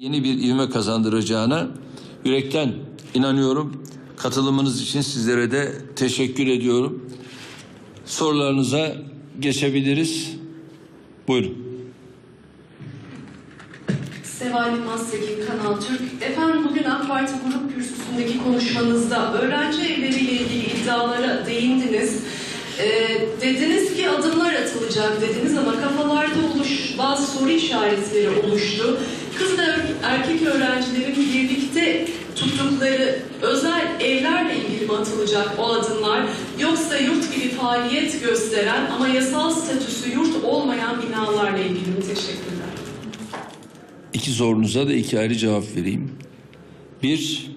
yeni bir ivme kazandıracağına yürekten inanıyorum. Katılımınız için sizlere de teşekkür ediyorum. Sorularınıza geçebiliriz. Buyurun. Seval Maslaki Kanal Türk. Efendim bugün AK Parti grup kürsüsündeki konuşmanızda öğrenci evleriyle ilgili iddialara değindiniz. Ee, dediniz ki adımlar atılacak dediniz ama kafalarda oluş, bazı soru işaretleri oluştu. Kız ve erkek öğrencilerin birlikte tuttukları özel evlerle ilgili mi atılacak o adımlar? Yoksa yurt gibi faaliyet gösteren ama yasal statüsü yurt olmayan binalarla ilgili mi? Teşekkürler. İki sorunuza da iki ayrı cevap vereyim. Bir,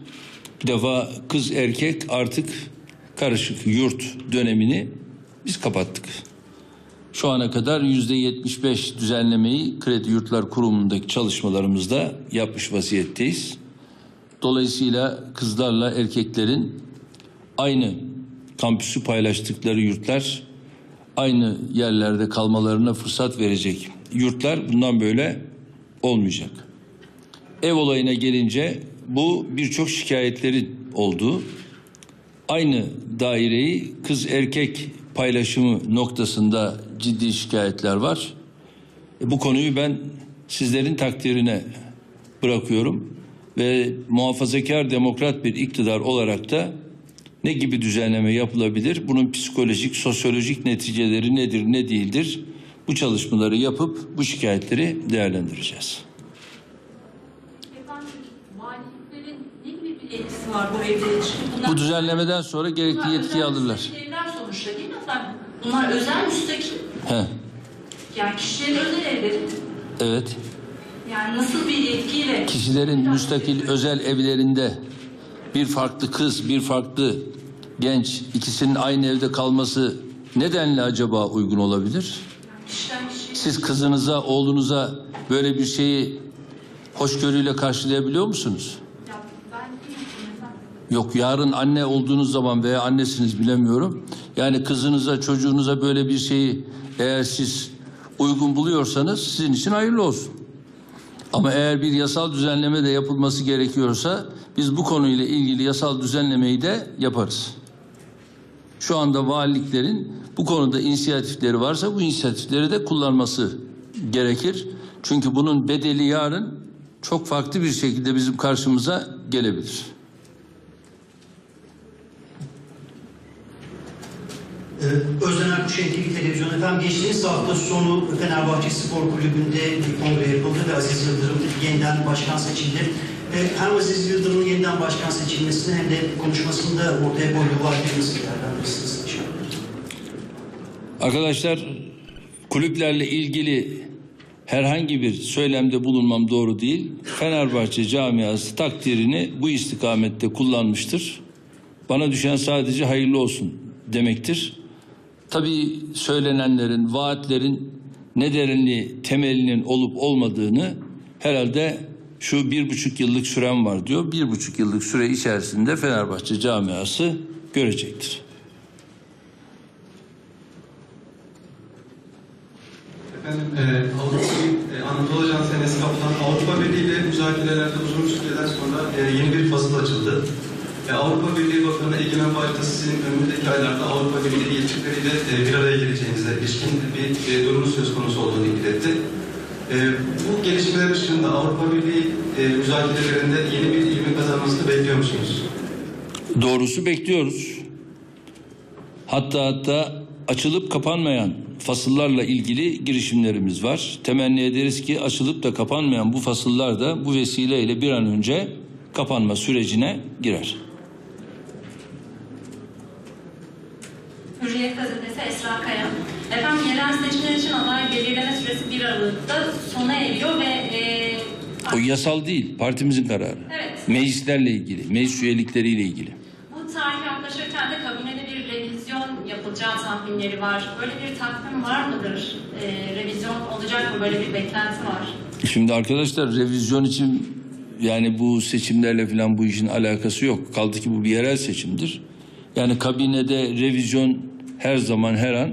bir defa kız erkek artık karışık yurt dönemini biz kapattık. Şu ana kadar yüzde 75 düzenlemeyi Kredi Yurtlar Kurumu'ndaki çalışmalarımızda yapmış vaziyetteyiz. Dolayısıyla kızlarla erkeklerin aynı kampüsü paylaştıkları yurtlar, aynı yerlerde kalmalarına fırsat verecek yurtlar bundan böyle olmayacak. Ev olayına gelince bu birçok şikayetlerin olduğu aynı daireyi kız erkek paylaşımı noktasında ciddi şikayetler var. E, Bu konuyu ben sizlerin takdirine bırakıyorum ve muhafazakar demokrat bir iktidar olarak da ne gibi düzenleme yapılabilir? Bunun psikolojik, sosyolojik neticeleri nedir, ne değildir? Bu çalışmaları yapıp bu şikayetleri değerlendireceğiz. Efendim, ne gibi bir etkisi var bu bunlar... Bu düzenlemeden sonra gerekli yetkiyi alırlar. Sonuçta değil mi efendim? Bunlar özel müstakil. He, Yani kişilerin özel evleri. evet. Yani nasıl bir yetkiyle... Kişilerin müstakil özel evlerinde bir farklı kız, bir farklı genç ikisinin aynı evde kalması nedenle acaba uygun olabilir? Siz kızınıza, oğlunuza böyle bir şeyi hoşgörüyle karşılayabiliyor musunuz? Yok yarın anne olduğunuz zaman veya annesiniz bilemiyorum. Yani kızınıza, çocuğunuza böyle bir şeyi eğer siz uygun buluyorsanız sizin için hayırlı olsun. Ama eğer bir yasal düzenleme de yapılması gerekiyorsa biz bu konuyla ilgili yasal düzenlemeyi de yaparız. Şu anda valiliklerin bu konuda inisiyatifleri varsa bu inisiyatifleri de kullanması gerekir. Çünkü bunun bedeli yarın çok farklı bir şekilde bizim karşımıza gelebilir. Ee, Özden NTV Televizyon efendim geçtiğimiz hafta sonu Fenerbahçe Spor Kulübü'nde bir kongre yapıldı ve Aziz Yıldırım yeniden başkan seçildi. Ee, Hem Aziz Yıldırım'ın yeniden başkan seçilmesini hem de konuşmasında ortaya koyduğu vaatleri nasıl değerlendirirsiniz? Arkadaşlar kulüplerle ilgili herhangi bir söylemde bulunmam doğru değil. Fenerbahçe camiası takdirini bu istikamette kullanmıştır. Bana düşen sadece hayırlı olsun demektir. Tabii söylenenlerin, vaatlerin ne derinli temelinin olup olmadığını herhalde şu bir buçuk yıllık sürem var diyor. Bir buçuk yıllık süre içerisinde Fenerbahçe camiası görecektir. Efendim, e, Avrupa e, Anadolu Ajansı senesi kapılan Avrupa Birliği ile müzakerelerde uzun süreler sonra e, yeni bir fasıl açıldı. E, Avrupa Birliği Bakanı Egemen Başta sizin önümüzdeki aylarda Avrupa Birliği yetkilileriyle e, bir araya geleceğinize ilişkin bir e, durumun söz konusu olduğunu iletti. E, bu gelişmeler ışığında Avrupa Birliği e, müzakerelerinde yeni bir ilmi kazanmasını bekliyor musunuz? Doğrusu bekliyoruz. Hatta hatta açılıp kapanmayan fasıllarla ilgili girişimlerimiz var. Temenni ederiz ki açılıp da kapanmayan bu fasıllar da bu vesileyle bir an önce kapanma sürecine girer. Seçimler için aday belirleme süresi 1 Aralık'ta sona eriyor ve... E, O yasal değil, partimizin kararı. Evet. Meclislerle ilgili, meclis üyelikleriyle ilgili. Bu tarih yaklaşırken de kabinede bir revizyon yapılacağı tahminleri var. Böyle bir takvim var mıdır? E, revizyon olacak mı? Böyle bir beklenti var. Şimdi arkadaşlar revizyon için yani bu seçimlerle falan bu işin alakası yok. Kaldı ki bu bir yerel seçimdir. Yani kabinede revizyon her zaman her an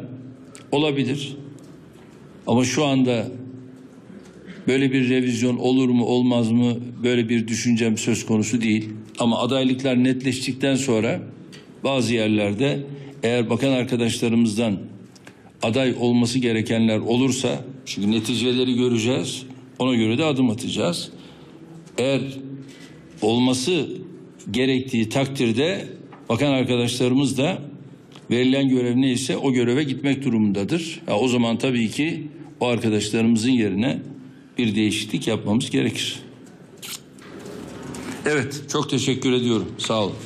olabilir. Ama şu anda Böyle bir revizyon olur mu olmaz mı böyle bir düşüncem söz konusu değil. Ama adaylıklar netleştikten sonra bazı yerlerde eğer bakan arkadaşlarımızdan aday olması gerekenler olursa çünkü neticeleri göreceğiz. Ona göre de adım atacağız. Eğer olması gerektiği takdirde bakan arkadaşlarımız da verilen görev neyse o göreve gitmek durumundadır. Ya o zaman tabii ki o arkadaşlarımızın yerine bir değişiklik yapmamız gerekir. Evet, çok teşekkür ediyorum. Sağ olun.